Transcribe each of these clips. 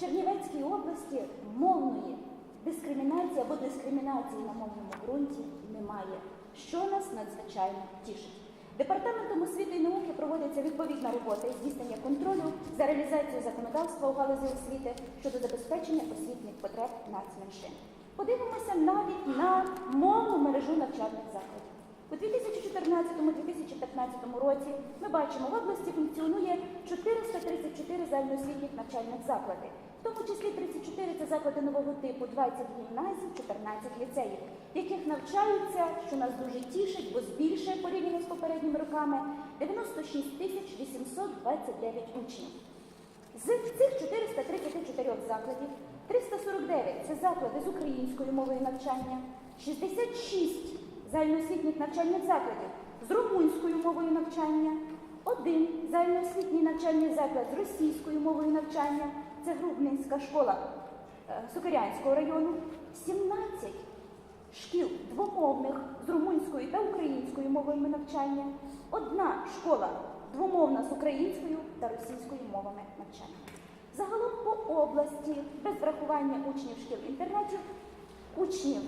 Чернівецькій області мовної дискримінації або дискримінації на мовному ґрунті немає, що нас надзвичайно тішить. Департаментом освіти і науки проводиться відповідна робота із здійснення контролю за реалізацією законодавства у галузі освіти щодо забезпечення освітніх потреб нацменшин. Подивимося навіть на мовну мережу навчальних закладів. У 2014-2015 році ми бачимо, в області функціонує 434 загальноосвітніх навчальних заклади, в тому числі 34 це заклади нового типу, 20 гімназій, 14 ліцеїв, яких навчаються, що нас дуже тішить, бо збільшує порівняно з попередніми роками 96 тисяч 829 учнів. З цих 434 закладів 349 це заклади з українською мовою навчання, 66 загальноосвітніх навчальних закладів з румунською мовою навчання, один загальноосвітній навчальний заклад з російською мовою навчання, це Грубненська школа е, Сокирянського району, 17 шкіл двомовних з румунською та українською мовами навчання, одна школа двомовна з українською та російською мовами навчання. Загалом по області, без врахування учнів шкіл-інтернатів, учнів,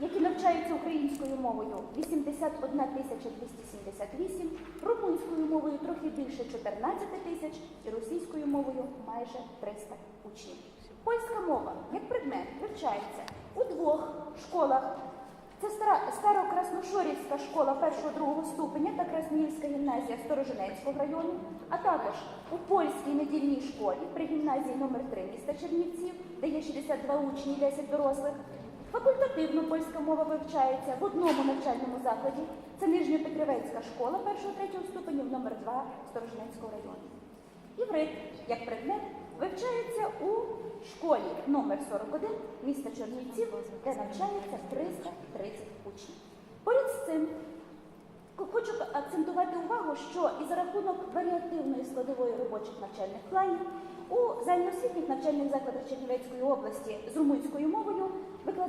які навчаються українською мовою 81 тисяча 278, румунською мовою трохи більше 14 тисяч і російською мовою майже 300 учнів. Польська мова як предмет вивчається у двох школах. Це Старокрасношорівська школа першого-другого ступеня та Красноїльська гімназія Сторожинецького району, а також у польській недільній школі при гімназії номер 3 міста Чернівців, де є 62 учні і 10 дорослих. Факультативно польська мова вивчається в одному навчальному закладі. Це Нижньопетрівецька школа першого-третього ступенів номер 2 Сторожинецького району. Іврит як предмет вивчається у школі номер 41 міста Чернівців, де навчається 330 учнів. Поряд з цим хочу акцентувати увагу, що і за рахунок варіативної складової робочих навчальних планів у загальноосвітніх навчальних закладах Чернівецької області з румунською мовою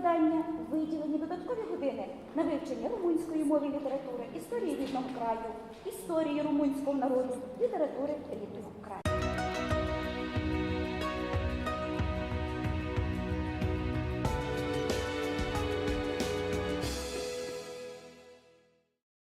викладання виділені додаткові години на вивчення румунської мови літератури, історії рідного краю, історії румунського народу, літератури рідного краю.